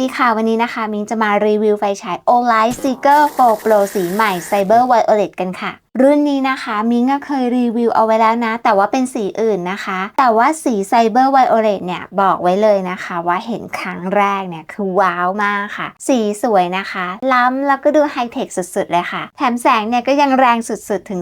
ดีค่ะ วันนี้นะคะ มิงจะมารีวิวไฟฉาย Olight Seeker 4 Pro สีใหม่ Cyber Violet กันค่ะ รุ่นนี้นะคะมิงก็เคยรีวิวเอาไว้แล้วนะ แต่ว่าเป็นสีอื่นนะคะ แต่ว่าสี Cyber Violet เลตเนี่ยบอกไว้เลยนะคะ ว่าเห็นครั้งแรกเนี่ยคือว้าวมากค่ะ สีสวยนะคะ ล้ำแล้วก็ดูไฮเทคสุดๆ เลยค่ะ แถมแสงเนี่ยก็ยังแรงสุดๆ ถึง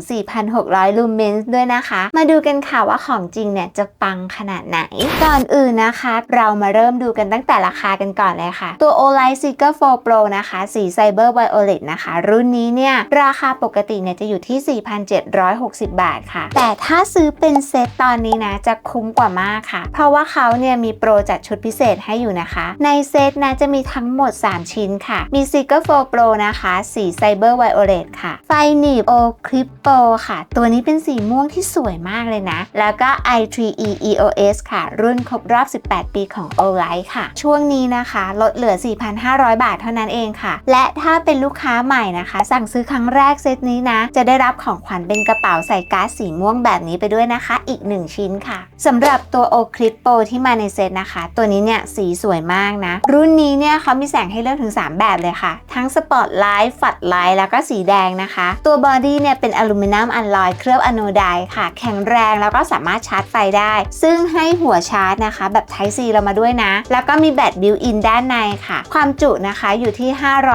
4,600 ลูเมนส์ด้วยนะคะ มาดูกันค่ะว่าของจริงเนี่ยจะปังขนาดไหน ก่อนอื่นนะคะ เรามาเริ่มดูกันตั้งแต่ราคากันก่อนเลยค่ะ ตัว Olight Seeker 4 Pro นะคะ สี Cyber Violet นะคะ รุ่นนี้เนี่ยราคาปกติเนี่ยจะอยู่ที่4,760 บาทค่ะ แต่ถ้าซื้อเป็นเซตตอนนี้นะ จะคุ้มกว่ามากค่ะ เพราะว่าเขาเนี่ยมีโปรจัดชุดพิเศษให้อยู่นะคะ ในเซตนะจะมีทั้งหมด 3 ชิ้นค่ะ มี Seeker 4 Pro นะคะ สี Cyber Violet ค่ะ ไฟหนีบ O Clip Pro ค่ะ ตัวนี้เป็นสีม่วงที่สวยมากเลยนะ แล้วก็ i3e EOS ค่ะ รุ่นครบรอบ 18 ปีของ Olight ค่ะ ช่วงนี้นะคะ ลดเหลือ 4,500 บาทเท่านั้นเองค่ะ และถ้าเป็นลูกค้าใหม่นะคะ สั่งซื้อครั้งแรกเซตนี้นะ จะได้รับของขวัญเป็นกระเป๋าใส่ก๊าซสีม่วงแบบนี้ไปด้วยนะคะ อีก 1 ชิ้นค่ะสำหรับตัว O Clip Pro ที่มาในเซตนะคะ ตัวนี้เนี่ยสีสวยมากนะ รุ่นนี้เนี่ยเขามีแสงให้เลือกถึง 3 แบบเลยค่ะ ทั้งสปอตไลท์ฝัดไลท์แล้วก็สีแดงนะคะ ตัวบอดี้เนี่ยเป็นอลูมิเนียมอัลลอยเคลือบอะโนไดค่ะ แข็งแรงแล้วก็สามารถชาร์จไฟได้ ซึ่งให้หัวชาร์จนะคะ แบบ Type C เรามาด้วยนะ แล้วก็มีแบตบิวอินด้านในค่ะ ความจุนะคะอยู่ที่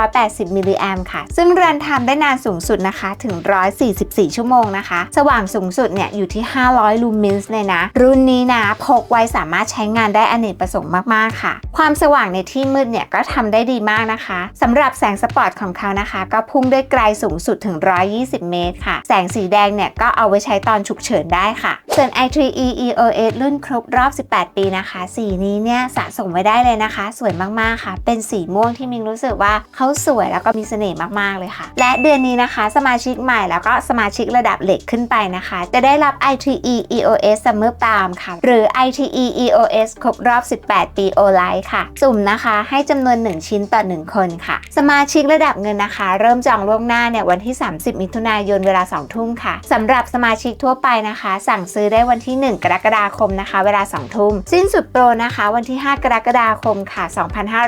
580มิลลิแอมค่ะ ซึ่งรันไทม์ได้นานสูงสุดนะคะถึง44 ชั่วโมงนะคะ สว่างสูงสุดเนี่ยอยู่ที่ 500 ลูมินส์เลยนะ รุ่นนี้นะพกไว้สามารถใช้งานได้อเนกประสงค์มากๆค่ะ ความสว่างในที่มืดเนี่ยก็ทำได้ดีมากนะคะสำหรับแสงสปอตของเขานะคะ ก็พุ่งด้วยไกลสูงสุดถึง 120 เมตรค่ะ แสงสีแดงเนี่ยก็เอาไว้ใช้ตอนฉุกเฉินได้ค่ะ ส่วน i3e EOS รุ่นครบรอบ 18 ปีนะคะ สีนี้เนี่ยสะสมไว้ได้เลยนะคะ สวยมากๆค่ะ เป็นสีม่วงที่มิงรู้สึกว่าเขาสวยแล้วก็มีเสน่ห์มากๆเลยค่ะ และเดือนนี้นะคะ สมาชิกใหม่แล้วก็สมาชิกระดับเหล็กขึ้นไปนะคะ จะได้รับ i3e EOS Summer Palm ค่ะ หรือ i3e EOS ครบรอบ 18 ปี OLight ค่ะ สุ่มนะคะให้จำนวน 1 ชิ้นต่อ 1 คนค่ะ สมาชิกระดับเงินนะคะ เริ่มจองล่วงหน้าเนี่ยวันที่ 30 มิถุนายนเวลา 2 ทุ่มค่ะสำหรับสมาชิกทั่วไปนะคะ สั่งซื้อได้วันที่ 1 กรกฎาคมนะคะ เวลา 2 ทุ่ม สิ้นสุดโปรนะคะ วันที่ 5 กรกฎาคมค่ะ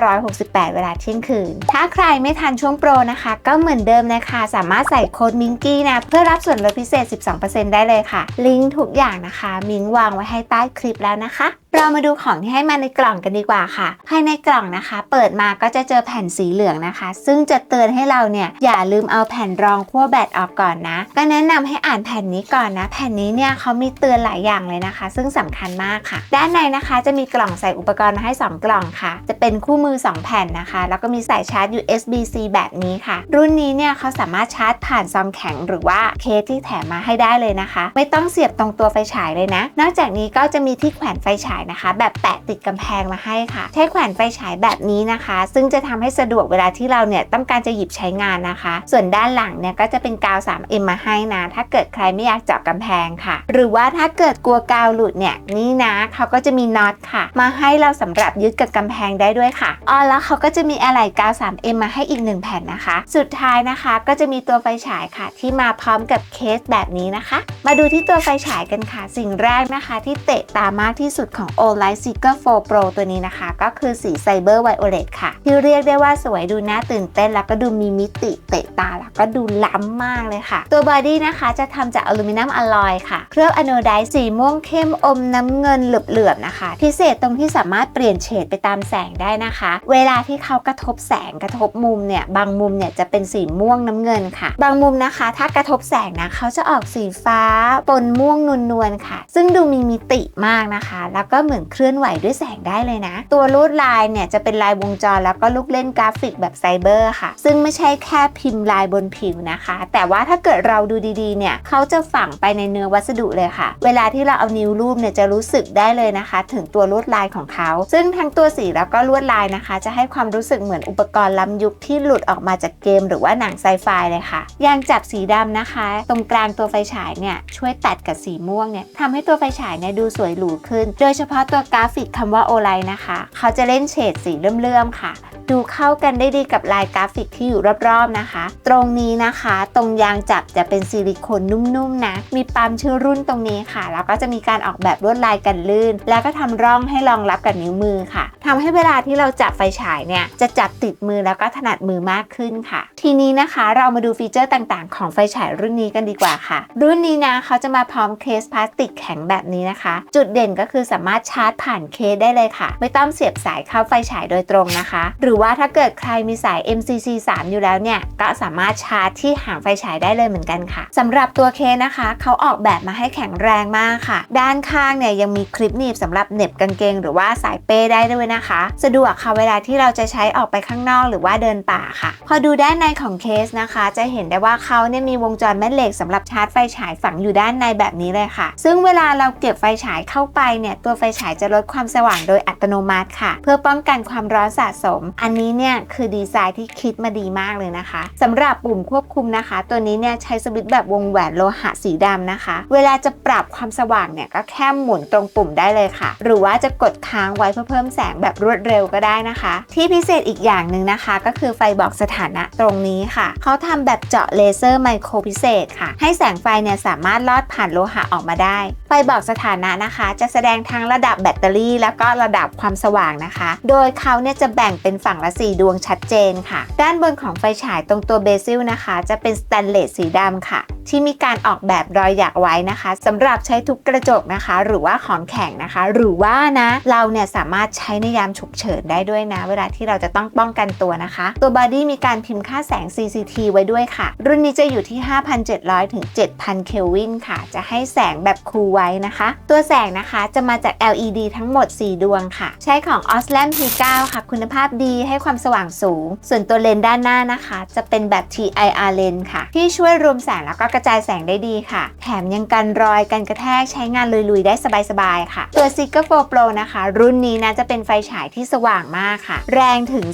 2568 เวลาเที่ยงคืน ถ้าใครไม่ทันช่วงโปรนะคะ ก็เหมือนเดิมนะคะ สามารถใส่โค้ดมิงกี้นะเพื่อรับส่วนลดพิเศษ 12%ได้เลยค่ะ ลิงก์ทุกอย่างนะคะ มิงวางไว้ให้ใต้คลิปแล้วนะคะเรามาดูของที่ให้มาในกล่องกันดีกว่าค่ะ ภายในกล่องนะคะ เปิดมาก็จะเจอแผ่นสีเหลืองนะคะ ซึ่งจะเตือนให้เราเนี่ยอย่าลืมเอาแผ่นรองขั้วแบตออกก่อนนะ ก็แนะนำให้อ่านแผ่นนี้ก่อนนะ แผ่นนี้เนี่ยเขามีเตือนหลายอย่างเลยนะคะ ซึ่งสำคัญมากค่ะ ด้านในนะคะจะมีกล่องใส่อุปกรณ์มาให้ 2 กล่องค่ะ จะเป็นคู่มือ 2 แผ่นนะคะ แล้วก็มีสายชาร์จ USB-C แบบนี้ค่ะ รุ่นนี้เนี่ยเขาสามารถชาร์จผ่านซองแข็ง หรือว่าเคสที่แถมมาให้ได้เลยนะคะ ไม่ต้องเสียบตรงตัวไฟฉายเลยนะ นอกจากนี้ก็จะมีที่แขวนไฟฉายนะคะ แบบแปะติดกำแพงมาให้ค่ะ ใช้แขวนไฟฉายแบบนี้นะคะ ซึ่งจะทำให้สะดวกเวลาที่เราเนี่ยต้องการจะหยิบใช้งานนะคะ ส่วนด้านหลังเนี่ยก็จะเป็นกาว 3M มาให้นะ ถ้าเกิดใครไม่อยากเจาะกำแพงค่ะ หรือว่าถ้าเกิดกลัวกาวหลุดเนี่ยนี่นะเขาก็จะมีน็อตค่ะ มาให้เราสำหรับยึดกับกำแพงได้ด้วยค่ะอ๋อแล้วเขาก็จะมีอะไหล่กาว 3M มาให้อีก 1 แผ่นนะคะ สุดท้ายนะคะ ก็จะมีตัวไฟฉายค่ะ ที่มาพร้อมกับเคสแบบนี้นะคะ มาดูที่ตัวไฟฉายกันค่ะ สิ่งแรกนะคะ ที่เตะตามากที่สุดของ Olight Seeker 4 Pro ตัวนี้นะคะ ก็คือสี Cyber Violet ค่ะ ที่เรียกได้ว่าสวยดูน่าตื่นเต้น แล้วก็ดูมีมิติเตะตา แล้วก็ดูล้ำมากเลยค่ะ ตัวบอดี้นะคะจะทำจากอลูมิเนียมอลลอยค่ะ เคลือบอะโนไดซ์สีม่วงเข้มอมน้ำเงินเหลือบๆนะคะ พิเศษตรงที่สามารถเปลี่ยนเฉดไปตามแสงได้นะคะ เวลาที่เขากระทบแสงกระทบมุมเนี่ยบางมุมเนี่ยจะเป็นสีม่วงน้ำเงินค่ะ บางมุมนะคะ ถ้ากระทบแสงนะเขาจะออกสีฟ้าปนม่วงนวลๆค่ะ ซึ่งดูมีมิติมากนะคะ แล้วก็ก็เหมือนเคลื่อนไหวด้วยแสงได้เลยนะ ตัวลวดลายเนี่ยจะเป็นลายวงจรแล้วก็ลูกเล่นกราฟิกแบบไซเบอร์ค่ะ ซึ่งไม่ใช่แค่พิมพ์ลายบนผิวนะคะ แต่ว่าถ้าเกิดเราดูดีๆเนี่ยเขาจะฝังไปในเนื้อวัสดุเลยค่ะ เวลาที่เราเอานิ้วรูปเนี่ยจะรู้สึกได้เลยนะคะ ถึงตัวลวดลายของเขา ซึ่งทั้งตัวสีแล้วก็ลวดลายนะคะ จะให้ความรู้สึกเหมือนอุปกรณ์ล้ำยุคที่หลุดออกมาจากเกม หรือว่าหนังไซไฟเลยค่ะยางจับสีดำนะคะ ตรงกลางตัวไฟฉายเนี่ยช่วยตัดกับสีม่วงเนี่ยทำให้ตัวไฟฉายเนี่ยดูสวยหรูขึ้น โดยเฉพาะตัวกราฟิกคำว่าโอไลนะคะ เขาจะเล่นเฉดสีเลื่อมๆค่ะ ดูเข้ากันได้ดีกับลายกราฟิกที่อยู่รอบๆนะคะ ตรงนี้นะคะ ตรงยางจับจะเป็นซิลิโคนนุ่มๆนะ มีปั๊มชื่อรุ่นตรงนี้ค่ะ แล้วก็จะมีการออกแบบลวดลายกันลื่น แล้วก็ทำร่องให้รองรับกับนิ้วมือค่ะทำให้เวลาที่เราจับไฟฉายเนี่ยจะจับติดมือแล้วก็ถนัดมือมากขึ้นค่ะ ทีนี้นะคะเรามาดูฟีเจอร์ต่างๆ ของไฟฉายรุ่นนี้กันดีกว่าค่ะ รุ่นนี้นะเขาจะมาพร้อมเคสพลาสติกแข็งแบบนี้นะคะ จุดเด่นก็คือสามารถชาร์จผ่านเคสได้เลยค่ะ ไม่ต้องเสียบสายเข้าไฟฉายโดยตรงนะคะ หรือว่าถ้าเกิดใครมีสาย MCC 3 อยู่แล้วเนี่ย ก็สามารถชาร์จที่หางไฟฉายได้เลยเหมือนกันค่ะสำหรับตัวเคสนะคะ เขาออกแบบมาให้แข็งแรงมากค่ะ ด้านข้างเนี่ยยังมีคลิปหนีบสำหรับเหน็บกางเกง หรือว่าสายเป้ได้ด้วยนะคะ สะดวกค่ะเวลาที่เราจะใช้ออกไปข้างนอกหรือว่าเดินป่าค่ะ พอดูด้านในของเคสนะคะ จะเห็นได้ว่าเขาเนี่ยมีวงจรแม่เหล็กสำหรับชาร์จไฟฉายฝังอยู่ด้านในแบบนี้เลยค่ะ ซึ่งเวลาเราเก็บไฟฉายเข้าไปเนี่ยตัวไฟฉายจะลดความสว่างโดยอัตโนมัติค่ะ เพื่อป้องกันความร้อนสะสมอัันนี้เนี่ยคือดีไซน์ที่คิดมาดีมากเลยนะคะสำหรับปุ่มควบคุมนะคะ ตัวนี้เนี่ยใช้สวิตช์แบบวงแหวนโลหะสีดำนะคะ เวลาจะปรับความสว่างเนี่ยก็แค่หมุนตรงปุ่มได้เลยค่ะ หรือว่าจะกดค้างไว้เพื่อเพิ่มแสงแบบรวดเร็วก็ได้นะคะ ที่พิเศษอีกอย่างหนึ่งนะคะ ก็คือไฟบอกสถานะตรงนี้ค่ะเขาทำแบบเจาะเลเซอร์ไมโครพิเศษค่ะ ให้แสงไฟเนี่ยสามารถลอดผ่านโลหะออกมาได้ ไฟบอกสถานะนะคะ จะแสดงทั้งระดับแบตเตอรี่ แล้วก็ระดับความสว่างนะคะ โดยเขาเนี่ยจะแบ่งเป็นฝั่งละ 4 ดวงชัดเจนค่ะ ด้านบนของไฟฉายตรงตัวเบซิลนะคะ จะเป็นสแตนเลสสีดำค่ะ ที่มีการออกแบบรอยหยักไว้นะคะสำหรับใช้ทุกกระจกนะคะ หรือว่าของแข็งนะคะ หรือว่านะเราเนี่ยสามารถใช้ในยามฉุกเฉินได้ด้วยนะ เวลาที่เราจะต้องป้องกันตัวนะคะ ตัวบอดี้มีการพิมพ์ค่าแสง CCT ไว้ด้วยค่ะ รุ่นนี้จะอยู่ที่ 5,700 ถึง 7,000 เคลวินค่ะ จะให้แสงแบบคูลไว้นะคะ ตัวแสงนะคะจะมาจาก LED ทั้งหมด 4 ดวงค่ะ ใช้ของ Oslam P9 ค่ะ คุณภาพดีให้ความสว่างสูง ส่วนตัวเลนส์ด้านหน้านะคะ จะเป็นแบบ TIR เลนส์ค่ะ ที่ช่วยรวมแสงแล้วก็กระจายแสงได้ดีค่ะ แถมยังกันรอยกันกระแทกใช้งานลุยๆ ได้สบายๆค่ะ ตัว s i g a 4 Pro นะคะ รุ่นนี้นะจะเป็นไฟฉายที่สว่างมากค่ะ แรงถึง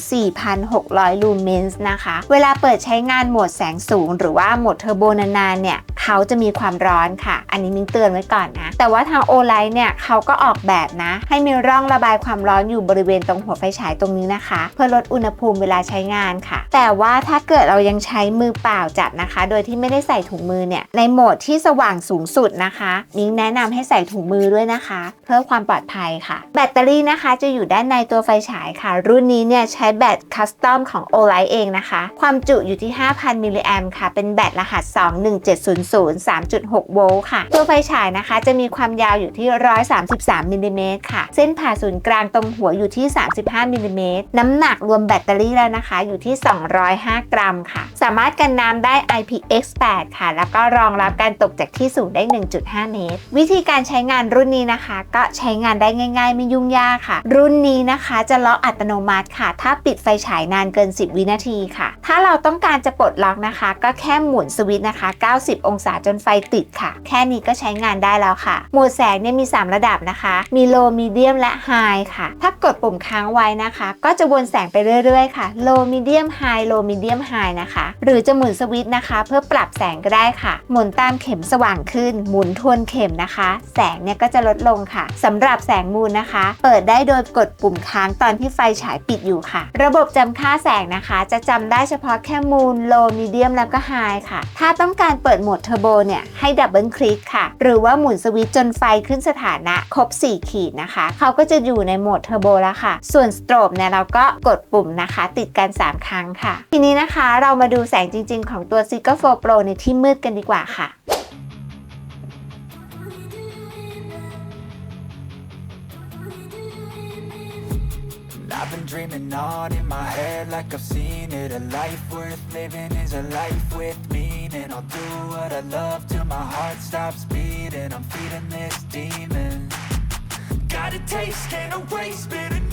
4,600 ลูเมนส์นะคะ เวลาเปิดใช้งานโหมดแสงสูง หรือว่าโหมดเทอร์โบนานๆเนี่ยเขาจะมีความร้อนค่ะ อันนี้มิ้งเตือนไว้ก่อนนะ แต่ว่าทาง o l i g h t เนี่ยเขาก็ออกแบบนะ ให้มีร่องระบายความร้อนอยู่บริเวณตรงหัวไฟฉายตรงนี้นะคะเพื่อลดอุณหภูมิเวลาใช้งานค่ะ แต่ว่าถ้าเกิดเรายังใช้มือเปล่าจับนะคะ โดยที่ไม่ได้ใส่ถุงมือเนี่ยในโหมดที่สว่างสูงสุดนะคะมิ้งแนะนำให้ใส่ถุงมือด้วยนะคะ เพื่อความปลอดภัยค่ะ แบตเตอรี่นะคะจะอยู่ด้านในตัวไฟฉายค่ะ รุ่นนี้เนี่ยใช้แบตคัสตอมของ o l i g h t เองนะคะ ความจุอยู่ที่ 5,000 มิลลิแอมค่ะ เป็นแบตรหัส 21700 3.6 โวลต์ค่ะ ตัวไฟฉายนะคะจะมีความยาวอยู่ที่ 133มิลลิเมตรค่ะ เส้นผ่าศูนย์กลางตรงหัวอยู่ที่ 35มิลลิเมตรน้ำหนักรวมแบตเตอรี่แล้วนะคะ อยู่ที่ 205 กรัมค่ะ สามารถกันน้ำได้ IPX8 ค่ะ แล้วก็รองรับการตกจากที่สูงได้ 1.5 เมตร วิธีการใช้งานรุ่นนี้นะคะ ก็ใช้งานได้ง่าย ๆ ไม่ยุ่งยากค่ะ รุ่นนี้นะคะจะล็อกอัตโนมัติค่ะ ถ้าปิดไฟฉายนานเกิน 10 วินาทีค่ะ ถ้าเราต้องการจะปลดล็อกนะคะ ก็แค่หมุนสวิตช์นะคะ 90 องศาจนไฟติดค่ะ แค่นี้ก็ใช้งานได้แล้วค่ะ โหมดแสงเนี่ยมี 3 ระดับนะคะ มี low medium และ high ค่ะ ถ้ากดปุ่มค้างไว้นะคะ ก็จะวนแสงไปเรื่อยๆค่ะ low medium high low medium high นะคะ หรือจะหมุนสวิตช์นะคะ เพื่อปรับแสงก็ได้ค่ะ หมุนตามเข็มสว่างขึ้น หมุนทวนเข็มนะคะ แสงเนี่ยก็จะลดลงค่ะสำหรับแสงมูลนะคะ เปิดได้โดยกดปุ่มค้างตอนที่ไฟฉายปิดอยู่ค่ะ ระบบจำค่าแสงนะคะ จะจำได้เฉพาะแค่มูล low medium แล้วก็ high ค่ะ ถ้าต้องการเปิดโหมดเทอร์โบเนี่ยให้ดับเบิลคลิกค่ะ หรือว่าหมุนสวิตช์จนไฟขึ้นสถานะครบ 4 ขีดนะคะ เขาก็จะอยู่ในโหมดเทอร์โบแล้วค่ะ ส่วนสโตรบเนี่ยเราก็กดปุ่มนะคะ ติดกัน 3 ครั้งค่ะ ทีนี้นะคะเรามาดูแสงจริง ๆ ของตัว z i g g e r 4 Pro ในที่มืดกันดีกว่าค่ะ Got a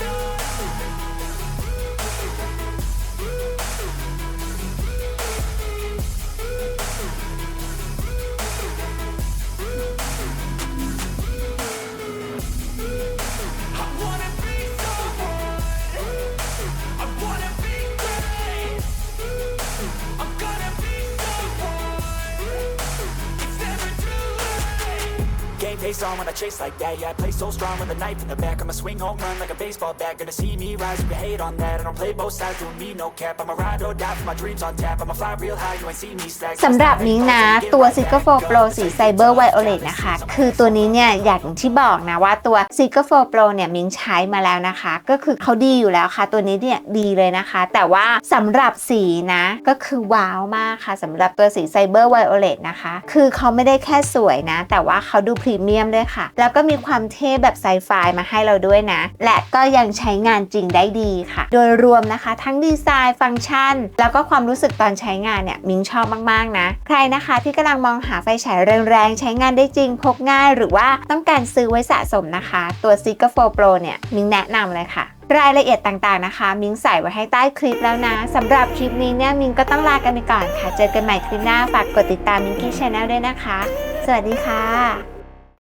Face on when I chase like that. Yeah, I play so strong with a knife in the back. I'ma swing home run like a baseball bat. Gonna see me rise, you can hate on that. I don't play both sides, doing me no cap. I'ma ride or die for my dreams on tap. I'ma fly real high, you ain't see me slack. สำหรับนิ้งนะตัว s i g a 4 Pro สี Cyber Violet นะคะ คือตัวนี้เนี่ยอย่างที่บอกนะว่าตัว s i g a 4 Pro เนี่ยมิงใช้มาแล้วนะคะ ก็คือเขาดีอยู่แล้วค่ะ ตัวนี้เนี่ยดีเลยนะคะ แต่ว่าสำหรับสีนะก็คือว้าวมากค่ะสำหรับตัวสี Cyber Violet นะคะ คือเขาไม่ได้แค่สวยนะ แต่ว่าเขาดูพรีเมียมด้วยค่ะ แล้วก็มีความเท่แบบไซไฟมาให้เราด้วยนะ และก็ยังใช้งานจริงได้ดีค่ะ โดยรวมนะคะทั้งดีไซน์ฟังก์ชัน แล้วก็ความรู้สึกตอนใช้งานเนี่ยมิงชอบมากๆนะ ใครนะคะที่กำลังมองหาไฟฉายแรงๆ ใช้งานได้จริงพกง่าย หรือว่าต้องการซื้อไว้สะสมนะคะ ตัว z i g a 4 Pro เนี่ยมิงแนะนำเลยค่ะรายละเอียดต่างๆนะคะ มิงใส่ไว้ให้ใต้คลิปแล้วนะสำหรับคลิปนี้เนี่ยมิงก็ต้องลากันไปก่อนค่ะ เจอกันใหม่คลิปหน้า ฝากกดติดตามมิงกี้ชาแนลด้วยนะคะ สวัสดีค่ะ